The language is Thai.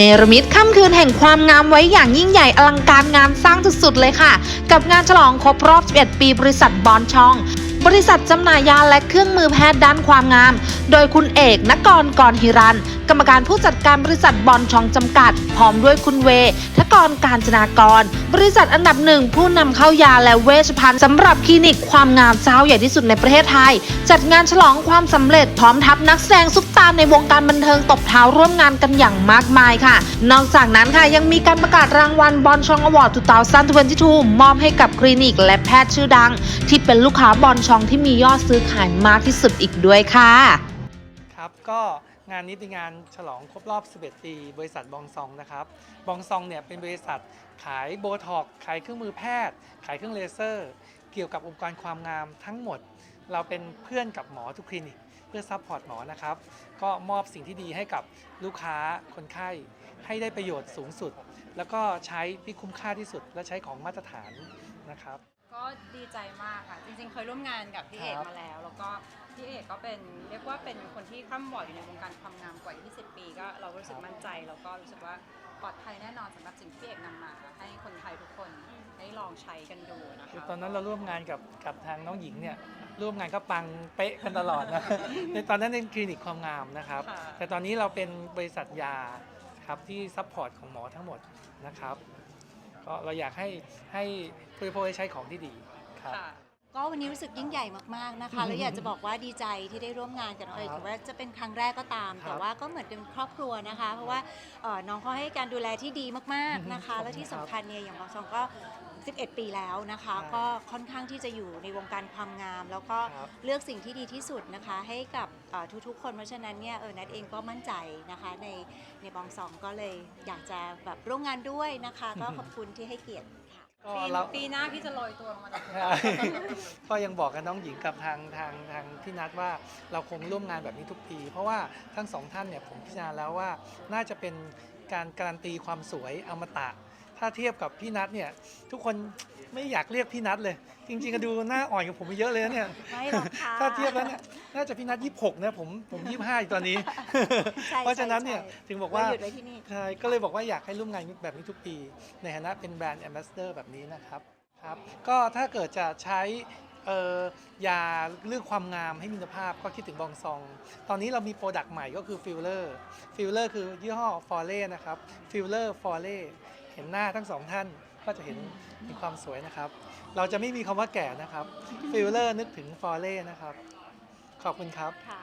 เนรมิตค่ำคืนแห่งความงามไว้อย่างยิ่งใหญ่อลังการงานสร้างสุดๆเลยค่ะ กับงานฉลองครบรอบ 11 ปีบริษัทบอนชอง บริษัทจำหน่ายยาและเครื่องมือแพทย์ด้านความงาม โดยคุณเอกนกรกรฮิรัน กรรมการผู้จัดการบริษัทบอนชองจำกัด พร้อมด้วยคุณเวทกรการจนากร บริษัทอันดับหนึ่งผู้นำเข้ายาและเวชภัณฑ์สำหรับคลินิกความงามเจ้าใหญ่ที่สุดในประเทศไทย จัดงานฉลองความสำเร็จพร้อมทัพนักแสดงซุป ตาในวงการบันเทิงตบเท้าร่วมงานกันอย่างมากมายค่ะ นอกจากนั้นค่ะยังมีการประกาศรางวัลบอลชองอวอร์ด2022มอบให้กับคลินิกและแพทย์ชื่อดัง ที่เป็นลูกค้าบอลชองที่มียอดซื้อขายมากที่สุดอีกด้วยค่ะ ครับก็งานนี้เป็นงานฉลองครบรอบ 11 ปี บริษัทบองซองนะครับ บองซองเนี่ยเป็นบริษัทขายโบท็อกขายเครื่องมือแพทย์ ขายเครื่องเลเซอร์ เกี่ยวกับองค์การความงามทั้งหมด เราเป็นเพื่อนกับหมอทุกคลินิกเพื่อซัพพอร์ตหมอนะครับ ก็มอบสิ่งที่ดีให้กับลูกค้าคนไข้ ให้ได้ประโยชน์สูงสุด แล้วก็ใช้ที่คุ้มค่าที่สุดและใช้ของมาตรฐานนะครับ ก็ดีใจมากค่ะจริงๆ เคยร่วมงานกับพี่เอกครับ มาแล้ว แล้วก็พี่เอกก็เป็นเรียกว่าเป็นคนที่คร่ำวอร์ดอยู่ในวงการความงามกว่า 20 ปีก็เราก็รู้สึกมั่นใจแล้วก็รู้สึกว่าปลอดภัยแน่นอนสำหรับสิ่งที่พี่เอกนำมา ให้คนไทยทุกคนได้ลองใช้กันดูนะคือคะตอนนั้นเราร่วมงานกับกับทางน้องหญิงเนี่ยร่วมงานก็ปังเป๊ะกันตลอดนะ ในตอนนั้นเป็นคลินิกความงามนะครับ ค่ะแต่ตอนนี้เราเป็นบริษัทยาครับที่ซัพพอร์ตของหมอทั้งหมดนะครับ ก็เราอยากให้ให้ผู้บริโภคได้ใช้ของที่ดีครับ ค่ะ ก็วันนี้รู้สึกยิ่งใหญ่มากๆนะคะ แล้วอยากจะบอกว่าดีใจที่ได้ร่วมงานกับน้องเอ๋ยครับถึงว่าจะเป็นครั้งแรกก็ตาม ครับแต่ว่าก็เหมือนเป็นครอบครัวนะคะ เพราะว่าเอ่อน้องเขาให้การดูแลที่ดีมากๆนะคะขอบคุณและที่ครัสำบคัญเนี่ยอย่างบางซองก็ 11 ปีแล้วนะคะ ใช่ก็ค่อนข้างที่จะอยู่ในวงการความงาม แล้วก็ครับ เลือกสิ่งที่ดีที่สุดนะคะ ให้กับเอ่อทุกๆ คนเพราะฉะนั้นเนี่ยเออนัทเองก็มั่นใจนะคะในในบองซองก็เลยอยากจะแบบร่วมงานด้วยนะคะ ก็ขอบคุณที่ให้เกียรติค่ะ ก็ปีเรา ปีหน้าพี่จะลอยตัวลงมาจากใช่ก็ยังบอกกับน้องหญิงกับทางทางทางพี่นัทว่าเราคงร่วมงานแบบนี้ทุกปี เพราะว่าทั้งสองท่านเนี่ยผมพิจารณาแล้วว่าน่าจะเป็นการการันตีความสวยอมตะ ถ้าเทียบกับพี่นัทเนี่ยทุกคนไม่อยากเรียกพี่นัทเลย จริงๆก็ดูหน้าอ่อนกับผมไปเยอะเลยนะเนี่ยไม่หรอกค่ะถ้าเทียบแล้วเนี่ยน่าจะพี่นัทยี่หกนะผมผมยี่ห้าอยู่ตอนนี้ ใช่เพราะฉะนั้นเนี่ยใช่ถึงบอกว่าเรหยุดไว้ที่นี่ ใช่ก็เลยบอกว่าอยากให้ร่วมงานแบบนี้ทุกปี ในฐานะเป็นแบรนด์แอมบาสเดอร์แบบนี้นะครับครับก็ถ้าเกิดจะใช้เอ่อยาเรื่องความงามให้มีคุณภาพก็คิดถึงบองซอง ตอนนี้เรามีโปรดักต์ใหม่ก็คือฟิลเลอร์ฟิลเลอร์คือยี่ห้อฟอร์เล่นะครับฟิลเลอร์ฟอร์เล่ เห็นหน้าทั้งสองท่านก็จะเห็นมีความสวยนะครับ เราจะไม่มีคำว่าแก่นะครับฟิลเลอร์นึกถึงฟอร์เล่นะครับ ขอบคุณครับ ค่ะ